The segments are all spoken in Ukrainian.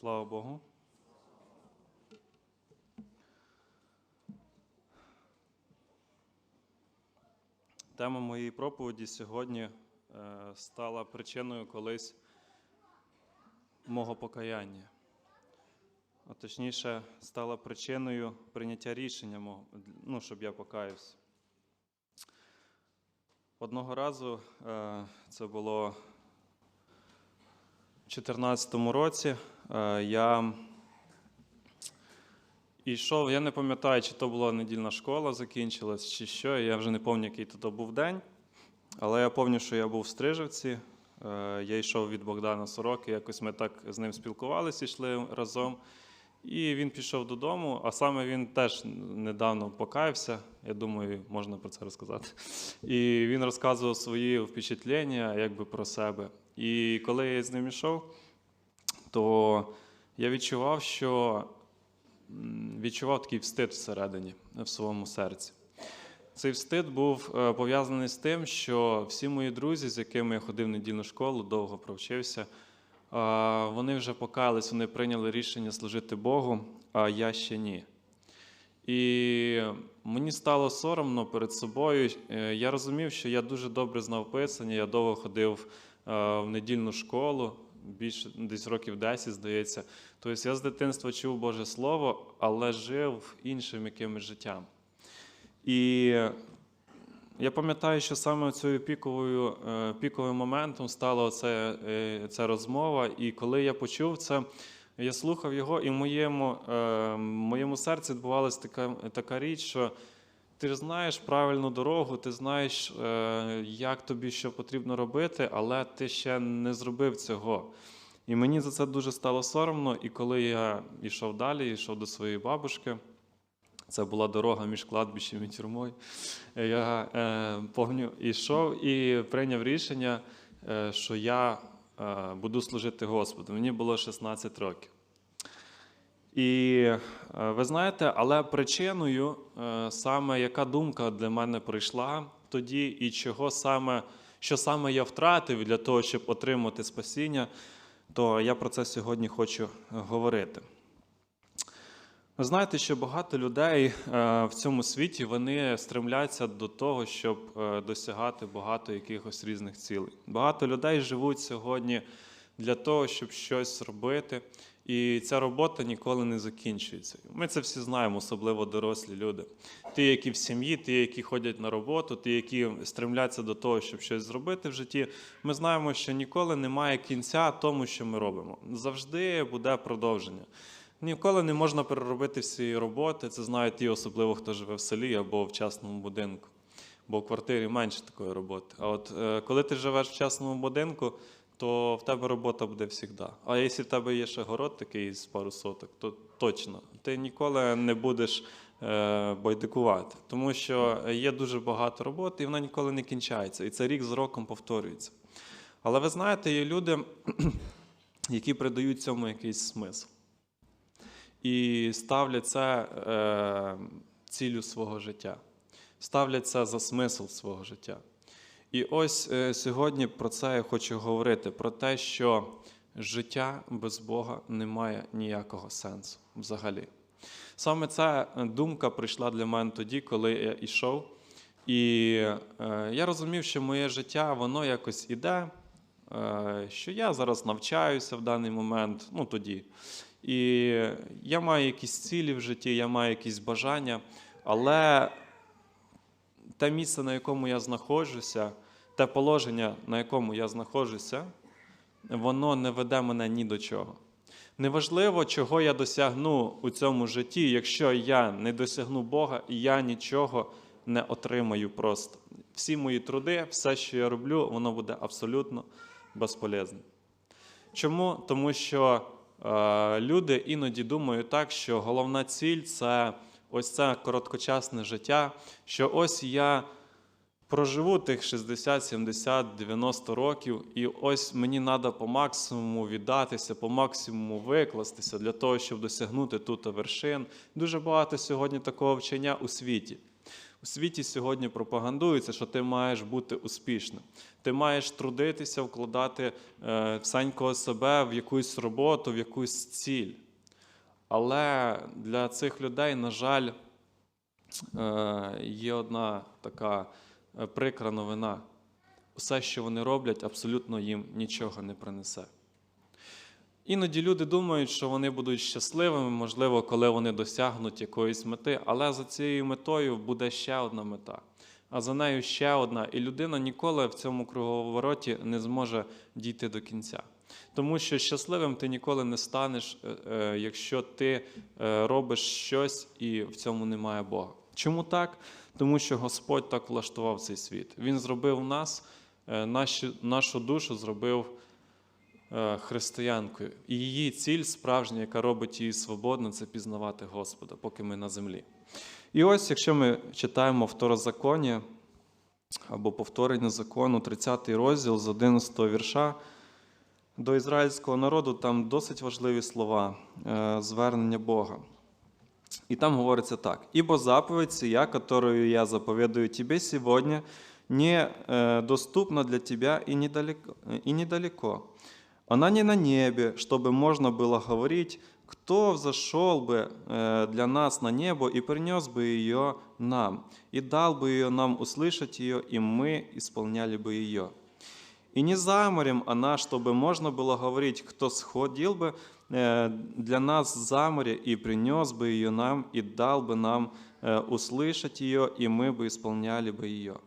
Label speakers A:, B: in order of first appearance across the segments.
A: Слава Богу. Тема моєї проповіді сьогодні е, стала причиною колись мого покаяння. А точніше, стала причиною прийняття рішення, мого, ну, щоб я покаявся. Одного разу, е, це було у 2014 році, я йшов, я не пам'ятаю, чи то була недільна школа, закінчилась, чи що. Я вже не пам'ятаю, який то був день. Але я пам'ятаю, що я був в Стрижевці. е, Я йшов від Богдана Сороки, якось ми так з ним спілкувалися, йшли разом. І він пішов додому, а саме він теж недавно покаявся. Я думаю, можна про це розказати. І він розказував свої впечатлення якби про себе. І коли я з ним йшов, то я відчував, що відчував такий встид всередині, в своєму серці. Цей встид був е, пов'язаний з тим, що всі мої друзі, з якими я ходив в недільну школу, довго провчився, вони вже покаялись, вони прийняли рішення служити Богу, а я ще ні. І мені стало соромно перед собою. Е, Я розумів, що я дуже добре знав писання, я довго ходив е, в недільну школу, більше десь років 10, здається. Тобто я з дитинства чув Боже Слово, але жив іншим якимось життям. І я пам'ятаю, що саме цією піковою, е, піковим моментом стала це, е, ця розмова. І коли я почув це, я слухав його, і в моєму, е, в моєму серці відбувалася така, така річ, що ти ж знаєш правильну дорогу, ти знаєш, е, як тобі що потрібно робити, але ти ще не зробив цього. І мені за це дуже стало соромно. І коли я йшов далі, йшов до своєї бабушки, це була дорога між кладбищем і тюрмою. Я е, пам'ятаю, йшов і прийняв рішення, е, що я е, буду служити Господу. Мені було 16 років. І е, ви знаєте, але причиною, е, саме яка думка для мене прийшла тоді, і чого саме, що саме я втратив для того, щоб отримати спасіння, то я про це сьогодні хочу говорити. Ви знаєте, що багато людей е, в цьому світі вони стремляться до того, щоб е, досягати багато якихось різних цілей. Багато людей живуть сьогодні для того, щоб щось робити, і ця робота ніколи не закінчується. Ми це всі знаємо, особливо дорослі люди. Ті, які в сім'ї, ті, які ходять на роботу, ті, які стремляться до того, щоб щось зробити в житті. Ми знаємо, що ніколи немає кінця тому, що ми робимо. Завжди буде продовження. Ніколи не можна переробити всі роботи. Це знають ті, особливо хто живе в селі або в частному будинку. Бо в квартирі менше такої роботи. А от е, коли ти живеш в частному будинку, то в тебе робота буде завжди. А якщо в тебе є ще город такий з пару соток, то точно ти ніколи не будеш е, байдикувати. Тому що є дуже багато роботи, і вона ніколи не кінчається. І це рік з роком повторюється. Але ви знаєте, є люди, які придають цьому якийсь смисл і ставлять це е, цілю свого життя, ставлять це за смисл свого життя. І ось е, сьогодні про це я хочу говорити: про те, що життя без Бога не має ніякого сенсу взагалі. Саме ця думка прийшла для мене тоді, коли я йшов. І е, я розумів, що моє життя воно якось іде, е, що я зараз навчаюся в даний момент, ну тоді. І я маю якісь цілі в житті, я маю якісь бажання, але те місце, на якому я знаходжуся, те положення, на якому я знаходжуся, воно не веде мене ні до чого. Неважливо, чого я досягну у цьому житті, якщо я не досягну Бога, і я нічого не отримаю просто. Всі мої труди, все, що я роблю, воно буде абсолютно безполезним. Чому? Тому що е, люди іноді думають так, що головна ціль це ось це короткочасне життя, що ось я проживу тих 60, 70, 90 років, і ось мені треба по максимуму віддатися, по максимуму викластися для того, щоб досягнути тут вершин. Дуже багато сьогодні такого вчення у світі. У світі сьогодні пропагандується, що ти маєш бути успішним. Ти маєш трудитися, вкладати е, всенького себе в якусь роботу, в якусь ціль. Але для цих людей, на жаль, е, є одна така е, прикра новина. Усе, що вони роблять, абсолютно їм нічого не принесе. Іноді люди думають, що вони будуть щасливими, можливо, коли вони досягнуть якоїсь мети, але за цією метою буде ще одна мета, а за нею ще одна, і людина ніколи в цьому круговороті не зможе дійти до кінця. Тому що щасливим ти ніколи не станеш, е, е, якщо ти е, робиш щось і в цьому немає Бога. Чому так? Тому що Господь так влаштував цей світ. Він зробив нас, нашу душу зробив християнкою. І її ціль справжня, яка робить її свободною, це пізнавати Господа, поки ми на землі. І ось, якщо ми читаємо второзаконня або повторення закону, 30 розділ з 11 вірша, до ізраїльського народу там досить важливі слова, е, звернення Бога. И там говорится так. «Ибо заповедь сия, которую я заповедую тебе сегодня, не э, доступна для тебя и недалеко, и недалеко. Она не на небе, чтобы можно было говорить, кто взошел бы э, для нас на небо и принес бы ее нам, и дал бы ее нам услышать ее, и мы исполняли бы ее. И не за морем она, чтобы можно было говорить, кто сходил бы э, для нас за море и принес бы ее нам, и дал бы нам э, услышать ее, и мы бы исполняли бы ее.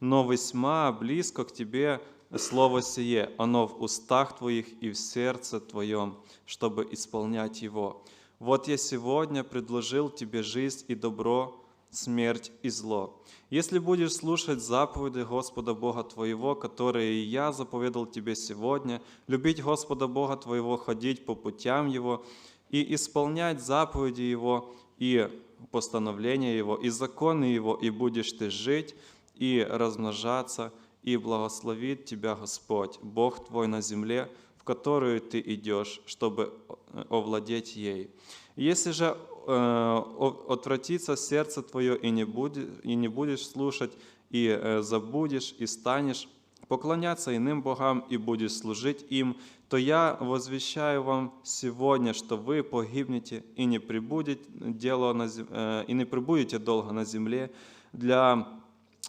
A: Но весьма близко к тебе слово сие, оно в устах твоих и в сердце твоем, чтобы исполнять его. Вот я сегодня предложил тебе жизнь и добро, смерть и зло. Если будешь слушать заповеди Господа Бога твоего, которые я заповедал тебе сегодня, любить Господа Бога твоего, ходить по путям Его и исполнять заповеди Его и постановления Его, и законы Его, и будешь ты жить и размножаться, и благословит тебя Господь, Бог твой на земле, в которую ты идешь, чтобы э, овладеть ей. Если же э, отвратится сердце твое и не, будет, и не будешь слушать, и э, забудешь, и станешь поклоняться иным богам и будешь служить им, то я возвещаю вам сегодня, что вы погибнете и не прибудете, дело на, зем- и не прибудете долго на земле для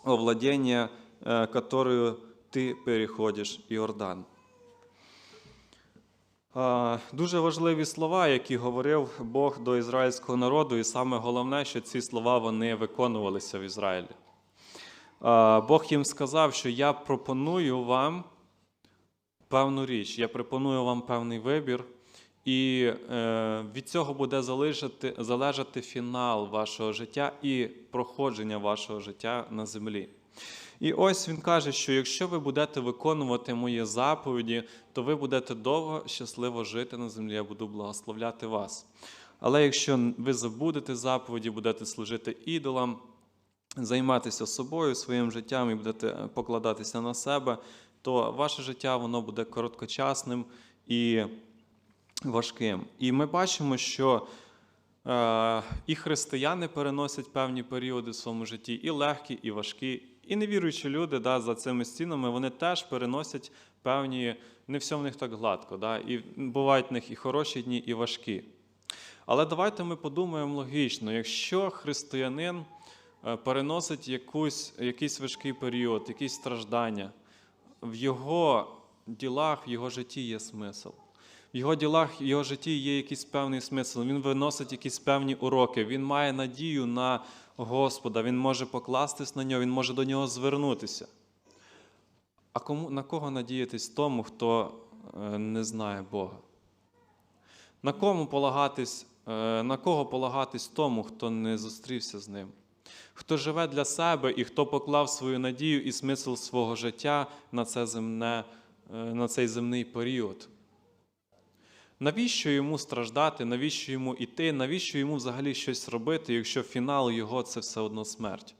A: овладения, которую ты переходишь Иордан. Дуже важливі слова, які говорив Бог до ізраїльського народу, і саме головне, що ці слова вони виконувалися в Ізраїлі. Бог їм сказав, що я пропоную вам певну річ, я пропоную вам певний вибір, і е, від цього буде залежати, залежати фінал вашого життя і проходження вашого життя на землі. І ось він каже, що якщо ви будете виконувати мої заповіді, то ви будете довго щасливо жити на землі, я буду благословляти вас. Але якщо ви забудете заповіді, будете служити ідолам, займатися собою, своїм життям і будете е, покладатися на себе, то ваше життя воно буде короткочасним і важким. І ми бачимо, що е, і християни переносять певні періоди в своєму житті, і легкі, і важкі. І невіруючі люди да, за цими стінами вони теж переносять певні, не все в них так гладко. Да, і бувають в них і хороші дні, і важкі. Але давайте ми подумаємо логічно, якщо християнин е, переносить якусь, якийсь важкий період, якісь страждання, в його ділах, в його житті є смисл. В його ділах, в його житті є якийсь певний смисл. Він виносить якісь певні уроки. Він має надію на Господа, він може покластись на нього, він може до нього звернутися. А кому, на кого надіятись тому, хто е, не знає Бога? На кому полагатись, е, на кого полагатись тому, хто не зустрівся з ним? Хто живе для себе і хто поклав свою надію і смисл свого життя на, це земне, е, на цей земний період? Навіщо йому страждати, навіщо йому іти, навіщо йому взагалі щось робити, якщо фінал його це все одно смерть?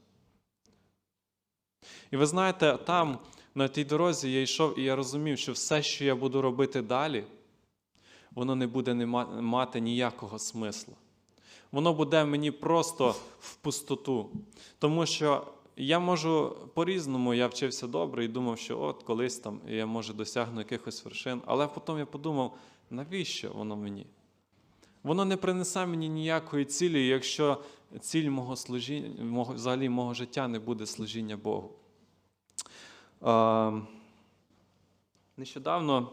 A: І ви знаєте, там, на тій дорозі, я йшов і я розумів, що все, що я буду робити далі, воно не буде мати ніякого смисла. воно буде мені просто в пустоту. Тому що я можу по-різному, я вчився добре і думав, що от колись там я може досягну якихось вершин. Але потім я подумав, навіщо воно мені? Воно не принесе мені ніякої цілі, якщо ціль мого служіння, взагалі мого життя не буде служіння Богу. Е, нещодавно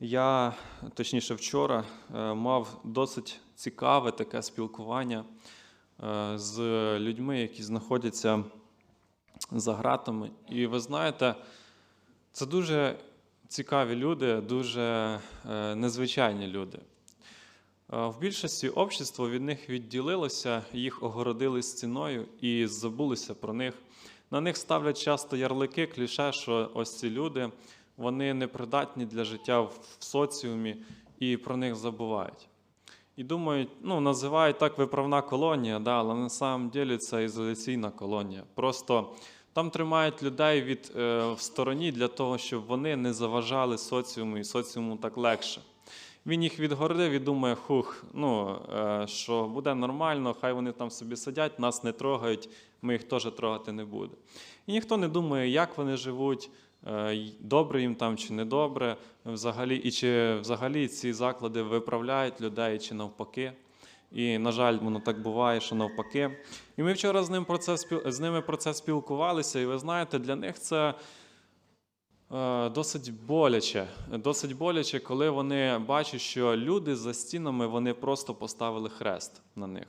A: я, точніше, вчора, е, мав досить цікаве таке спілкування е, з людьми, які знаходяться за ґратами. І ви знаєте, це дуже цікаві люди, дуже е, незвичайні люди. Е, В більшості общество від них відділилося, їх огородили стіною і забулися про них. На них ставлять часто ярлики, кліше, що ось ці люди вони непридатні для життя в соціумі і про них забувають. І думають, ну, називають так виправна колонія, да, але на самом деле це ізоляційна колонія. Просто там тримають людей від, е, в стороні для того, щоб вони не заважали соціуму, і соціуму так легше. Він їх відгородив і думає, хух, ну, е, що буде нормально, хай вони там собі сидять, нас не трогають, ми їх теж трогати не будемо. І ніхто не думає, як вони живуть, е, добре їм там чи недобре, взагалі, і чи взагалі ці заклади виправляють людей, чи навпаки. І, на жаль, воно так буває, що навпаки. І ми вчора з, ним про це, з ними про це спілкувалися, і ви знаєте, для них це е, досить боляче. Досить боляче, коли вони бачать, що люди за стінами вони просто поставили хрест на них.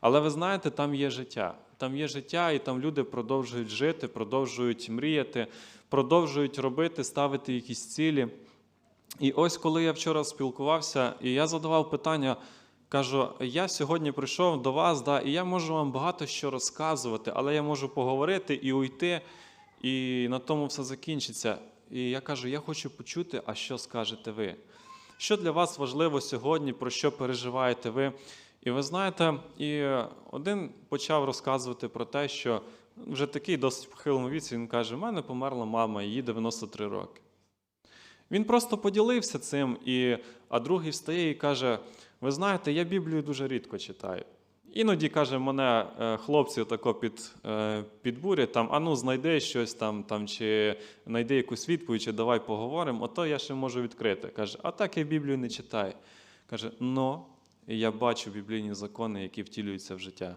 A: Але ви знаєте, там є життя. Там є життя, і там люди продовжують жити, продовжують мріяти, продовжують робити, ставити якісь цілі. І ось коли я вчора спілкувався, і я задавав питання, кажу: я сьогодні прийшов до вас, да, і я можу вам багато що розказувати, але я можу поговорити і уйти, і на тому все закінчиться. І я кажу: я хочу почути, а що скажете ви? Що для вас важливо сьогодні, про що переживаєте ви? І ви знаєте, і один почав розказувати про те, що вже такий досить в похилому віці, він каже: у мене померла мама, їй 93 роки. Він просто поділився цим, і, а другий встає і каже: Ви знаєте, я Біблію дуже рідко читаю. Іноді, каже, мене е, хлопці тако під, е, підбурять, там, а знайди щось там, там, чи знайди якусь відповідь, чи давай поговоримо, ото я ще можу відкрити. Каже, а так я Біблію не читаю. Каже, ну, я бачу біблійні закони, які втілюються в життя.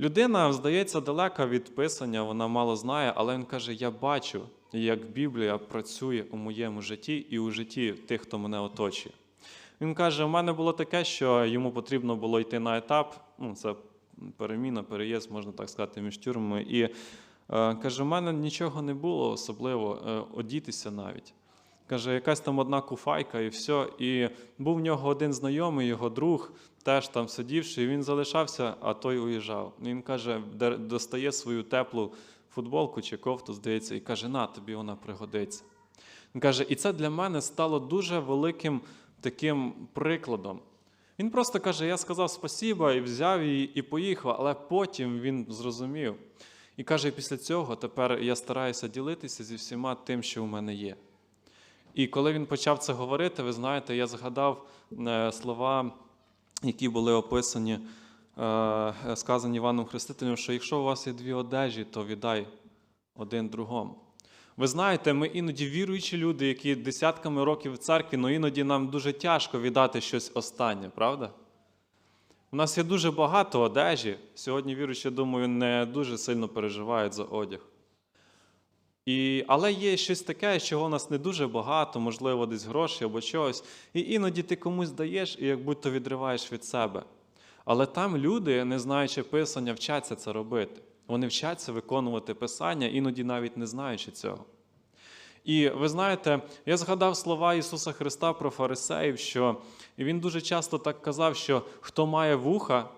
A: Людина, здається, далека від писання, вона мало знає, але він каже: Я бачу, як Біблія працює у моєму житті і у житті тих, хто мене оточує. Він каже: у мене було таке, що йому потрібно було йти на етап, ну, це переміна, переїзд, можна так сказати, між тюрмами. І е, каже: у мене нічого не було особливо, е, одітися навіть. Каже, якась там одна куфайка і все. І був в нього один знайомий, його друг, теж там сидівши, і він залишався, а той уїжджав. Він каже, достає свою теплу футболку чи кофту, здається, і каже: на, тобі вона пригодиться. Він каже, і це для мене стало дуже великим таким прикладом. Він просто каже: я сказав спасіба і взяв її і поїхав, але потім він зрозумів. І каже, після цього тепер я стараюся ділитися зі всіма тим, що у мене є. І коли він почав це говорити, ви знаєте, я згадав е, слова, які були описані, е, сказані Іваном Хрестителем, що якщо у вас є дві одежі, то віддай один другому. Ви знаєте, ми іноді віруючі люди, які десятками років в церкві, але іноді нам дуже тяжко віддати щось останнє, правда? У нас є дуже багато одежі. Сьогодні віруючі, думаю, не дуже сильно переживають за одяг. І, але є щось таке, чого у нас не дуже багато, можливо, десь гроші або чогось. І іноді ти комусь даєш і як будь-то відриваєш від себе. Але там люди, не знаючи писання, вчаться це робити. Вони вчаться виконувати писання, іноді навіть не знаючи цього. І ви знаєте, я згадав слова Ісуса Христа про фарисеїв, що і Він дуже часто так казав, що хто має вуха,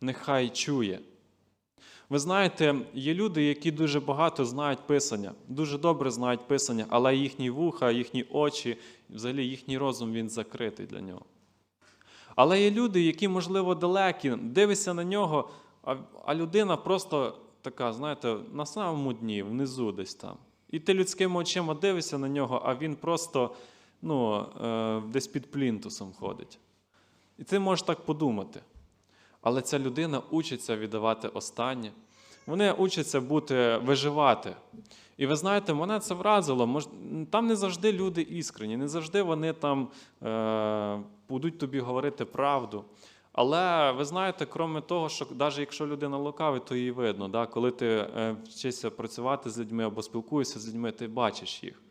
A: нехай чує. Ви знаєте, є люди, які дуже багато знають Писання, дуже добре знають Писання, але їхні вуха, їхні очі, взагалі їхній розум він закритий для нього. Але є люди, які, можливо, далекі, дивишся на нього, а, людина просто така, знаєте, на самому дні, внизу десь там. І ти людськими очима дивишся на нього, а він просто ну, е, десь під плінтусом ходить. І ти можеш так подумати. Але ця людина учиться віддавати останнє. Вони учаться бути, виживати. І ви знаєте, мене це вразило. Там не завжди люди іскрені, не завжди вони там е, будуть тобі говорити правду. Але ви знаєте, крім того, що навіть якщо людина лукавить, то її видно. Да? Коли ти е, вчишся працювати з людьми або спілкуєшся з людьми, ти бачиш їх.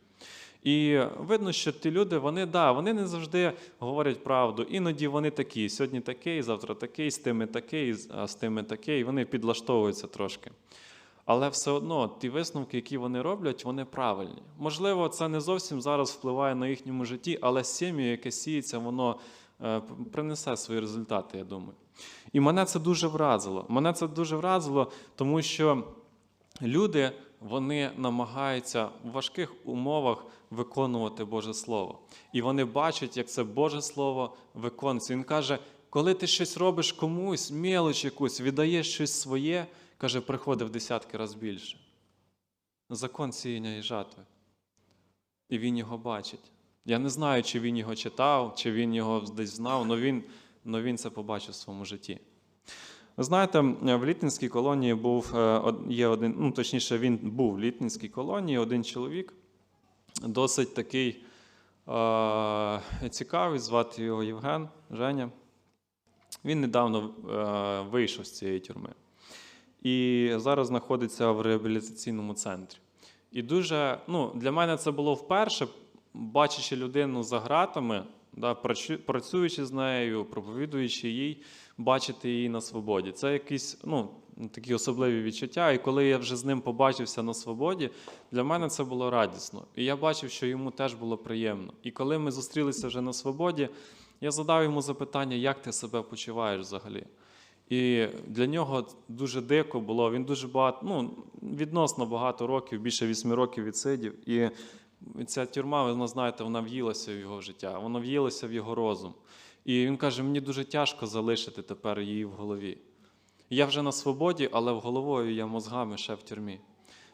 A: І видно, що ті люди, вони да, вони не завжди говорять правду. Іноді вони такі, сьогодні такий, завтра такий, з тими такий, а з тими такий. Вони підлаштовуються трошки. Але все одно ті висновки, які вони роблять, вони правильні. Можливо, це не зовсім зараз впливає на їхньому житті, але сім'ю, яке сіється, воно принесе свої результати, я думаю. І мене це дуже вразило. Мене це дуже вразило, тому що люди вони намагаються в важких умовах виконувати Боже Слово. І вони бачать, як це Боже Слово виконується. Він каже, коли ти щось робиш комусь, мелоч якусь, віддаєш щось своє, каже, приходить в десятки разів більше. Закон сіяння і жатви. І він його бачить. Я не знаю, чи він його читав, чи він його десь знав, але він, но він це побачив в своєму житті. Ви знаєте, в Літинській колонії був е, є один, ну точніше, він був в Літинській колонії, один чоловік, досить такий е, цікавий, звати його Євген Женя. Він недавно е, вийшов з цієї тюрми і зараз знаходиться в реабілітаційному центрі. І дуже, ну, для мене це було вперше, бачачи людину за ґратами, да, працюючи з нею, проповідуючи їй, бачити її на свободі. Це якісь ну, такі особливі відчуття. І коли я вже з ним побачився на свободі, для мене це було радісно. І я бачив, що йому теж було приємно. І коли ми зустрілися вже на свободі, я задав йому запитання, як ти себе почуваєш взагалі. І для нього дуже дико було. Він дуже багато, ну, відносно багато років, більше вісьми років відсидів. І ця тюрма, ви знаєте, вона в'їлася в його життя, вона в'їлася в його розум. І він каже: мені дуже тяжко залишити тепер її в голові. Я вже на свободі, але в головою я мозгами ще в тюрмі.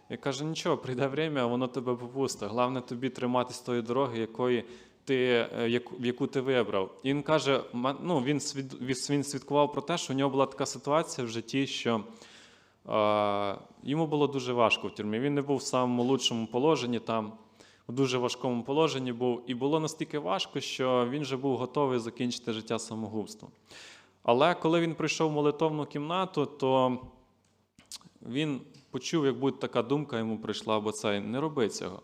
A: Я кажу, нічого, прийде время, воно тебе попусте. Головне тобі триматись тої дороги, якої ти, е, в яку ти вибрав. І він каже: ну, він, він- свідкував про те, що у нього була така ситуація в житті, що йому було дуже важко в тюрмі. Він не був в самому лучшому положенні там, в дуже важкому положенні був. І було настільки важко, що він вже був готовий закінчити життя самогубством. Але коли він прийшов в молитовну кімнату, то він почув, як будь така думка йому прийшла, бо це не роби цього.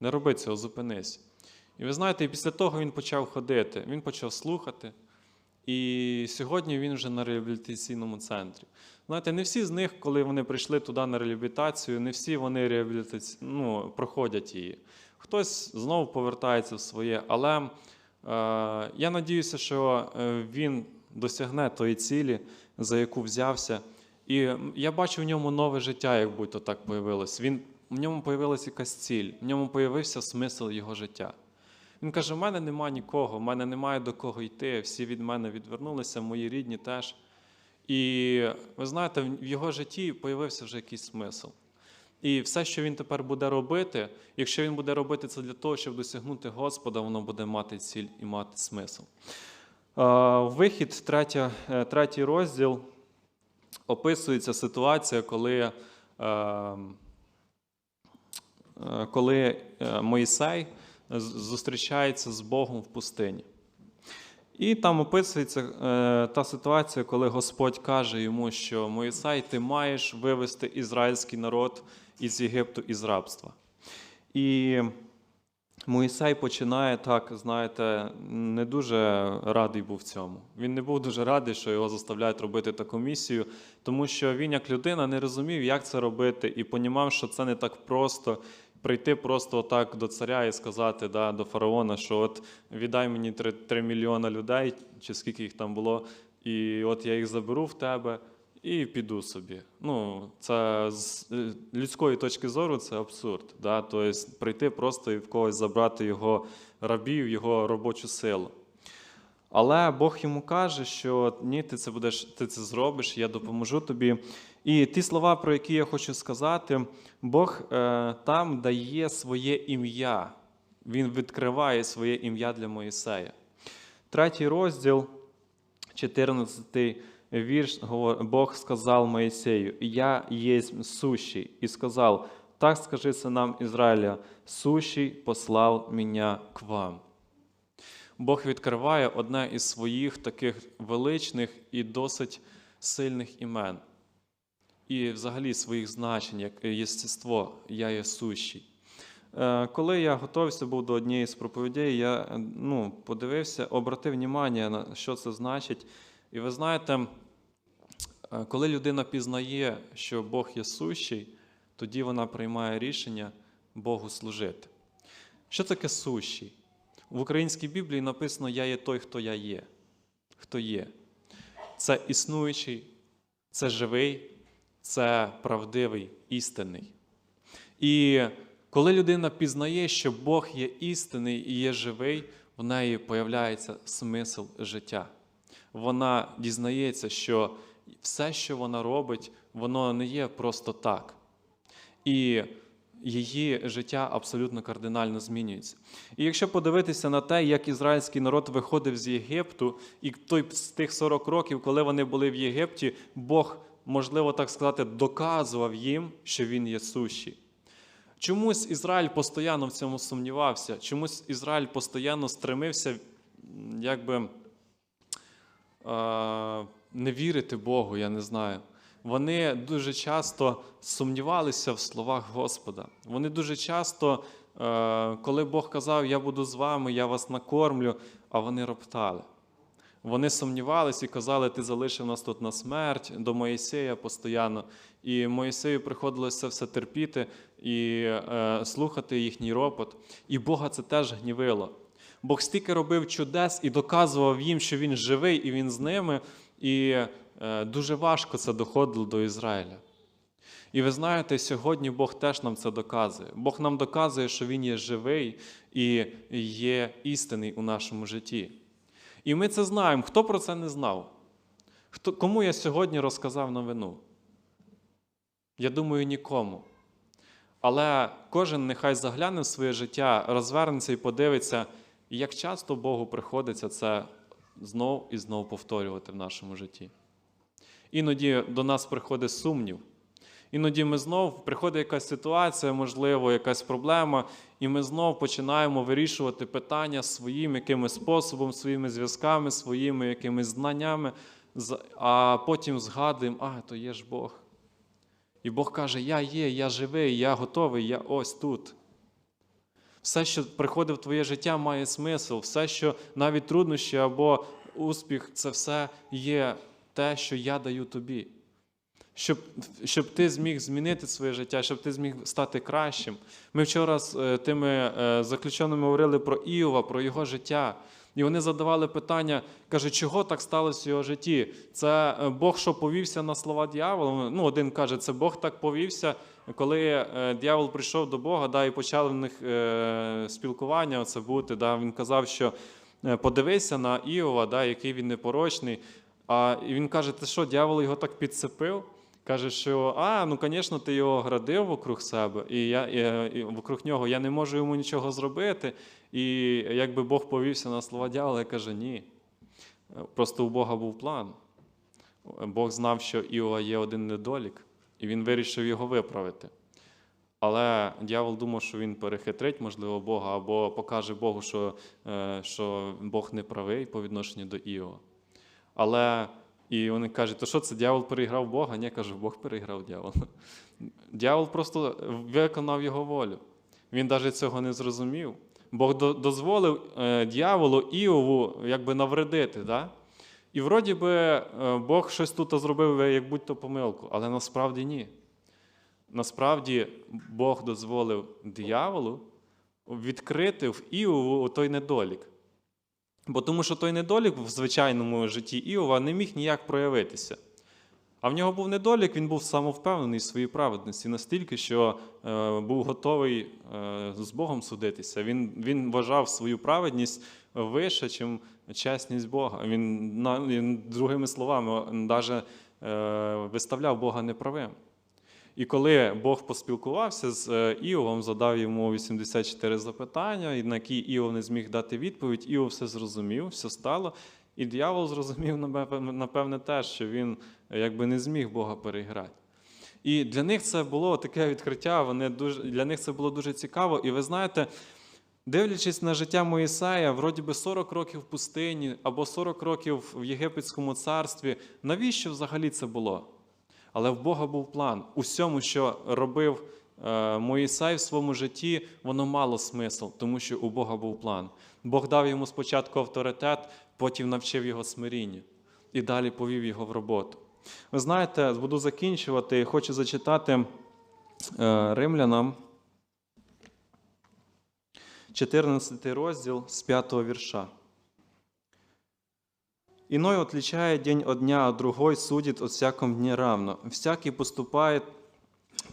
A: Не роби цього, зупинись. І ви знаєте, і після того він почав ходити, він почав слухати. І сьогодні він вже на реабілітаційному центрі. Знаєте, не всі з них, коли вони прийшли туди на реабілітацію, не всі вони реабілітаці... ну, проходять її. Хтось знову повертається в своє, але е, я надіюся, що е, він досягне тої цілі, за яку взявся. І я бачу в ньому нове життя, як будь-то так появилось. Він, в ньому появилася якась ціль, в ньому появився смисл його життя. Він каже: в мене нема нікого, в мене немає до кого йти, всі від мене відвернулися, мої рідні теж. І ви знаєте, в його житті появився вже якийсь смисл. І все, що він тепер буде робити, якщо він буде робити це для того, щоб досягнути Господа, воно буде мати ціль і мати смисл. Вихід, е, третій розділ, описується ситуація, коли, е, е, коли Моїсей зустрічається з Богом в пустині. І там описується е, та ситуація, коли Господь каже йому, що Моїсей, ти маєш вивести ізраїльський народ із Єгипту із рабства. І Моїсей починає так, знаєте, не дуже радий був цьому. Він не був дуже радий, що його заставляють робити таку місію, тому що він, як людина, не розумів, як це робити, і понімав, що це не так просто. Прийти просто так до царя і сказати да, до фараона, що от віддай мені 3, 3 мільйона людей, чи скільки їх там було, і от я їх заберу в тебе і піду собі. Ну, це з е, людської точки зору це абсурд. Да? Тобто прийти просто і в когось забрати його рабів, його робочу силу. Але Бог йому каже, що ні, ти це будеш, ти це зробиш, я допоможу тобі. І ті слова, про які я хочу сказати, Бог е, там дає своє ім'я. Він відкриває своє ім'я для Моїсея. Третій розділ, 14 вірш, Бог сказав Моїсею, «Я єсть сущий, і сказав, так скажи синам Ізраїля, сущий послав мене к вам. Бог відкриває одне із своїх таких величних і досить сильних імен. І взагалі своїх значень, як єстество, я є сущий. Е, Коли я готувався був до однієї з проповідей, я ну, подивився, обратив увагу, на що це значить. І ви знаєте, е, коли людина пізнає, що Бог є сущий, тоді вона приймає рішення Богу служити. Що таке сущий? В українській Біблії написано Я є той, хто я є. Хто є. Це існуючий, це живий, це правдивий, істинний. І коли людина пізнає, що Бог є істинний і є живий, в неї появляється смисл життя. Вона дізнається, що все, що вона робить, воно не є просто так. І її життя абсолютно кардинально змінюється. І якщо подивитися на те, як ізраїльський народ виходив з Єгипту, і той з тих 40 років, коли вони були в Єгипті, Бог, можливо так сказати, доказував їм, що він є сущий. Чомусь Ізраїль постійно в цьому сумнівався, чомусь Ізраїль постійно стремився, якби не вірити Богу, я не знаю. Вони дуже часто сумнівалися в словах Господа. Вони дуже часто, е, коли Бог казав, я буду з вами, я вас накормлю, а вони роптали. Вони сумнівалися і казали, ти залишив нас тут на смерть до Моїсея постійно. І Моїсею приходилося все терпіти і е, слухати їхній ропот. І Бога це теж гнівило. Бог стільки робив чудес і доказував їм, що він живий і він з ними. І е, дуже важко це доходило до Ізраїля. І ви знаєте, сьогодні Бог теж нам це доказує. Бог нам доказує, що Він є живий і є істинний у нашому житті. І ми це знаємо. Хто про це не знав? Хто, кому я сьогодні розказав новину? Я думаю, нікому. Але кожен нехай загляне в своє життя, розвернеться і подивиться, як часто Богу приходиться це знов і знов повторювати в нашому житті. Іноді до нас приходить сумнів. Іноді ми знов приходить якась ситуація, можливо, якась проблема, і ми знов починаємо вирішувати питання своїм якимось способом, своїми зв'язками, своїми якимись знаннями, а потім згадуємо, а, то є ж Бог. І Бог каже: Я є, я живий, я готовий, я ось тут. Все, що приходить в твоє життя, має смисл. Все, що навіть труднощі або успіх, це все є те, що я даю тобі. Щоб, щоб ти зміг змінити своє життя, щоб ти зміг стати кращим. Ми вчора з е, тими е, заключеними говорили про Іова, про його життя. І вони задавали питання, каже, чого так сталося в його житті? Це е, Бог, що повівся на слова дьявола? Ну, один каже, це Бог так повівся, коли дьявол прийшов до Бога, да, і почали в них спілкування оце бути. Да, він казав, що подивися на Іова, да, який він непорочний. А він каже, ти що, дьявол його так підцепив? Каже, що а, ну звісно, ти його градив вокруг себе, і я і, і вокруг нього я не можу йому нічого зробити. І якби Бог повівся на слова дьявола, каже, ні. Просто у Бога був план. Бог знав, що Іова є один недолік, і він вирішив його виправити. Але дьявол думав, що він перехитрить, можливо, Бога, або покаже Богу, що, е, що Бог не правий по відношенню до Іова. Але і вони кажуть, то що це дьявол переіграв Бога? Ні, кажу, Бог переіграв дьявола. Дьявол просто виконав його волю. Він навіть цього не зрозумів. Бог дозволив е, дьяволу Іову якби навредити. Да? І вроді би е, Бог щось тут зробив, як будь-то помилку, але насправді ні. Насправді Бог дозволив дияволу відкрити в Іову той недолік. Бо тому що той недолік в звичайному житті Іова не міг ніяк проявитися. А в нього був недолік, він був самовпевнений в своїй праведності настільки, що е, був готовий е, з Богом судитися. Він, він вважав свою праведність вище, ніж чесність Бога. Він, на- він другими словами, навіть е, виставляв Бога неправим. І коли Бог поспілкувався з е, Іовом, задав йому 84 запитання, і на які Іов не зміг дати відповідь, Іов все зрозумів, все стало. І диявол зрозумів, напевне, теж, що він якби не зміг Бога переіграти. І для них це було таке відкриття, вони дуже, для них це було дуже цікаво. І ви знаєте, дивлячись на життя Моїсея, вроді би 40 років в пустині або 40 років в Єгипетському царстві, навіщо взагалі це було? Але в Бога був план. Усьому, що робив е, Моїсей в своєму житті, воно мало смисл, тому що у Бога був план. Бог дав йому спочатку авторитет, потім навчив його смиріння і далі повів його в роботу. Ви знаєте, буду закінчувати і хочу зачитати е, римлянам 14 розділ з 5 вірша. Иной отличает день от дня, а другой судит о всяком дне равно. Всякий поступает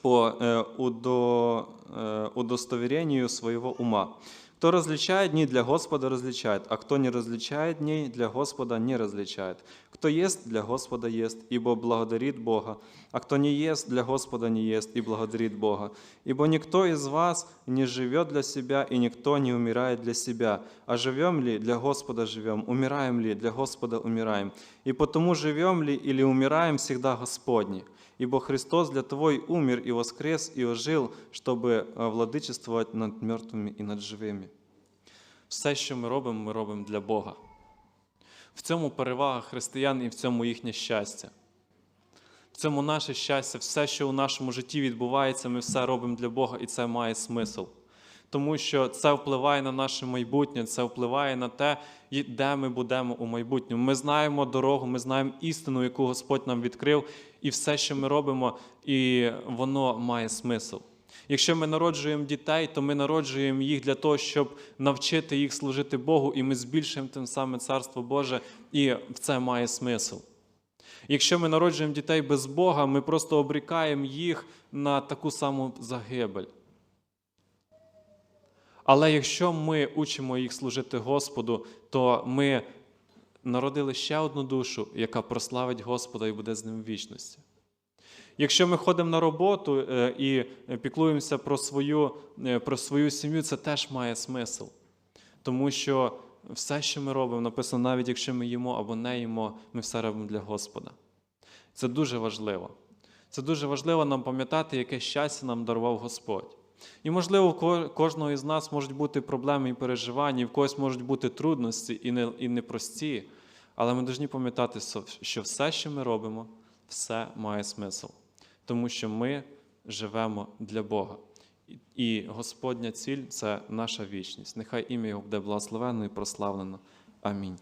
A: по э, удо, э, удостоверению своего ума. Кто различает дни для Господа, различает, а кто не различает дней, для Господа не различает. Кто ест, для Господа ест, ибо благодарит Бога, а кто не ест, для Господа не ест и благодарит Бога. Ибо никто из вас не живет для себя, и никто не умирает для себя. А живем ли, для Господа живем, умираем ли, для Господа умираем. И потому живем ли или умираем, всегда Господни. Ибо Христос для того и умер, и воскрес, и ожил, чтобы э, владычествовать над мертвими і над живими. Все, що ми робимо, ми робимо для Бога. В цьому перевага християн і в цьому їхнє щастя. В цьому наше щастя, все, що у нашому житті відбувається, ми все робимо для Бога, і це має смисл. Тому що це впливає на наше майбутнє, це впливає на те, де ми будемо у майбутньому. Ми знаємо дорогу, ми знаємо істину, яку Господь нам відкрив, і все, що ми робимо, і воно має смисл. Якщо ми народжуємо дітей, то ми народжуємо їх для того, щоб навчити їх служити Богу, і ми збільшуємо тим самим Царство Боже, і це має смисл. Якщо ми народжуємо дітей без Бога, ми просто обрікаємо їх на таку саму загибель. Але якщо ми учимо їх служити Господу, то ми народили ще одну душу, яка прославить Господа і буде з ним в вічності. Якщо ми ходимо на роботу е, і піклуємося про свою, е, про свою сім'ю, це теж має смисл. Тому що все, що ми робимо, написано, навіть якщо ми їмо або не їмо, ми все робимо для Господа. Це дуже важливо. Це дуже важливо нам пам'ятати, яке щастя нам дарував Господь. І, можливо, в кожного із нас можуть бути проблеми і переживання, і в когось можуть бути трудності і, не, і непрості. Але ми повинні пам'ятати, що все, що ми робимо, все має смисл. Тому що ми живемо для Бога. І- Господня ціль це наша вічність. Нехай ім'я Його буде благословенно і прославлено. Амінь.